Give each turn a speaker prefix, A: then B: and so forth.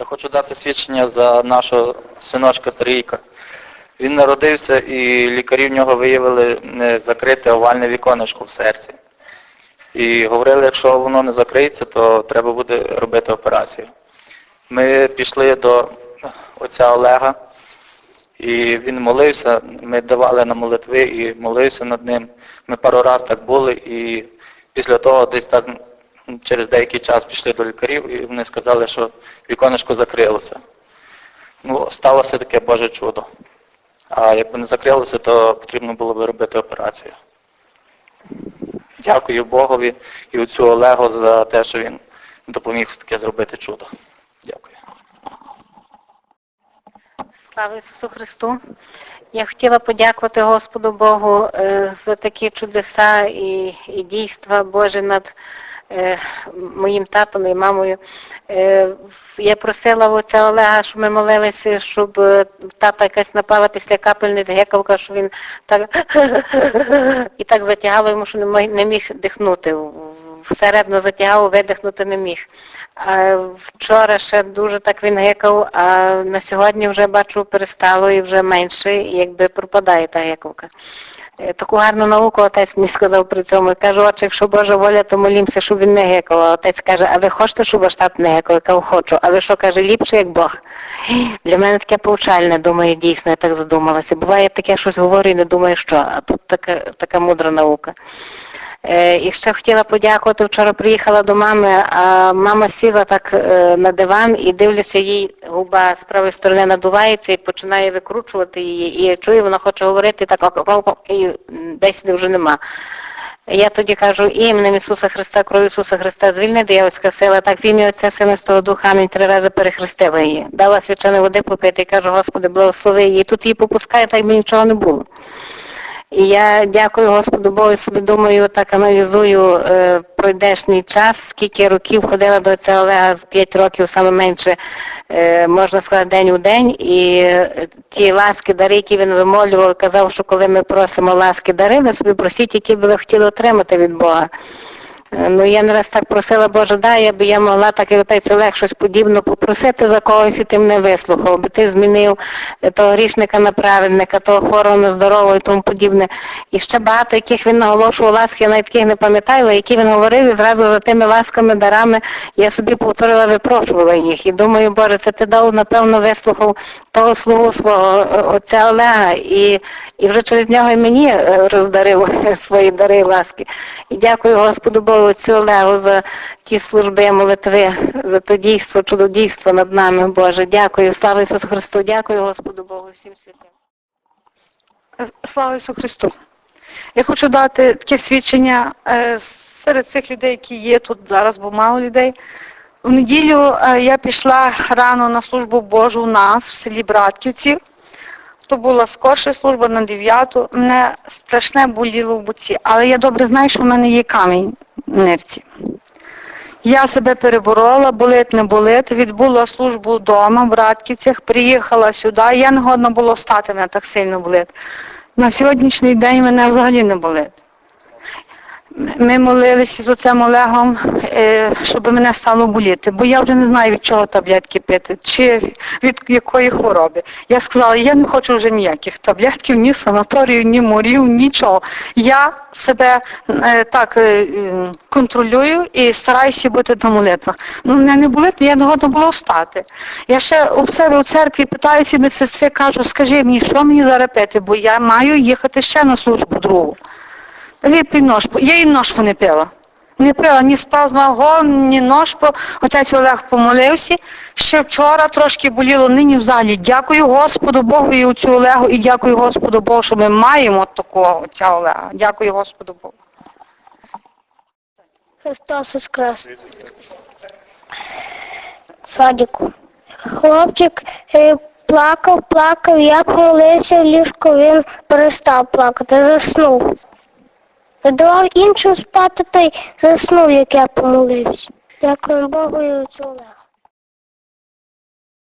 A: Я хочу дати свідчення за нашого синочка Сергійка. Він народився і лікарі в нього виявили не закрите овальне віконечко в серці. І говорили, якщо воно не закриється, то треба буде робити операцію. Ми пішли до отця Олега, і він молився, ми давали на молитви і молився над ним. Ми пару раз так були, і після того десь так через деякий час пішли до лікарів, і вони сказали, що віконечко закрилося. Ну, сталося таке Боже чудо. А якби не закрилося, то потрібно було би робити операцію. Дякую Богові і отцю Олегу за те, що він допоміг таке зробити чудо. Дякую.
B: Слава Ісусу Христу! Я хотіла подякувати Господу Богу е, за такі чудеса і, і дійства Божі над моїм татом і мамою. Е, я просила в отця Олега, щоб ми молилися, щоб е, тата якась напала після капельниць гекавка, що він так і так затягало йому, що не міг дихнути. Всередину затягав, видихнути не міг. А вчора ще дуже так він гекав, а на сьогодні вже бачу перестало і вже менше, якби пропадає та гекавка. Е, Таку гарну науку отець мені сказав при цьому. Кажу, отче, якщо Божа воля, то молімося, щоб він не гекав. Отець каже, а ви хочете, щоб ваш не гекав? Я кажу, хочу. А ви що каже, ліпше, як Бог? Для мене таке повчальне, думаю, дійсно, я так задумалася. Буває таке щось говорю і не думаю, що, а тут така, така мудра наука. Е, І ще хотіла подякувати, вчора приїхала до мами, а мама сіла так е, на диван і дивлюся, їй губа з правої сторони надувається і починає викручувати її. І чую, вона хоче говорити, так і десь вже нема. Я тоді кажу, іменем Ісуса Христа, кров Ісуса Христа, звільни диявольська сила, так в ім'я Отця Сина Святого Духа, амінь, три рази перехрестила її. Дала свяченої води попити і кажу, Господи, благослови її. І тут її попускає, так би нічого не було. І я дякую Господу Богу, собі думаю, так аналізую е, пройдешній час, скільки років ходила до цього Олега з 5 років, саме менше, е, можна сказати, день у день. І е, ті ласки, дари, які він вимолював, казав, що коли ми просимо ласки дари, ви собі просіть, які би ви хотіли отримати від Бога. Е, Ну, я не раз так просила, Боже, дай, аби я могла так і отець Олег щось подібне попросити за когось, і ти мене вислухав, аби ти змінив е, того грішника на праведника, того хворого на здорового і тому подібне. І ще багато, яких він наголошував ласки, я навіть таких не пам'ятаю, які він говорив, і зразу за тими ласками, дарами я собі повторила, випрошувала їх. І думаю, Боже, це ти дав, напевно, вислухав того слугу свого е, отця Олега, і, і вже через нього і мені роздарив свої дари і ласки. І дякую Господу Богу, отцю Олегу за ті служби, молитви, за то дійство, чудодійство над нами, Боже. Дякую. Слава Ісусу Христу, дякую Господу Богу, всім святим.
C: Слава Ісусу Христу. Я хочу дати таке свідчення е, серед цих людей, які є тут зараз, бо мало людей. В неділю е, я пішла рано на службу Божу у нас в селі Братківці. То була скорша служба на 9. Мене страшне боліло в боці, але я добре знаю, що в мене є камінь нирці. Я себе переборола, болить, не болить, відбула службу вдома в Радківцях, приїхала сюди, я не годна було встати, мене так сильно болить. На сьогоднішній день мене взагалі не болить. Ми молилися з оцем Олегом, е, щоб мене стало боліти, бо я вже не знаю, від чого таблетки пити, чи від якої хвороби. Я сказала, я не хочу вже ніяких таблетків, ні санаторію, ні морів, нічого. Я себе е, так е, контролюю і стараюся бути на молитвах. Ну, мене не болить, я не годна було встати. Я ще у себе у церкві питаюся медсестри, кажу, скажи мені, що мені зараз пити, бо я маю їхати ще на службу другу. Випий ножку. Я і ножку не пила. Не пила ні спазного, ні ножку. Отець Олег помолився. Ще вчора трошки боліло нині в залі. Дякую Господу Богу і отцю Олегу, і дякую Господу Богу, що ми маємо такого отця Олега. Дякую Господу Богу.
D: Христос Воскрес. Садіку. Хлопчик е, плакав, плакав, я помолився в ліжко, він перестав плакати, заснув. Давав іншим спати, та й заснув, як я помолився. Дякую Богу і отцю Олегу.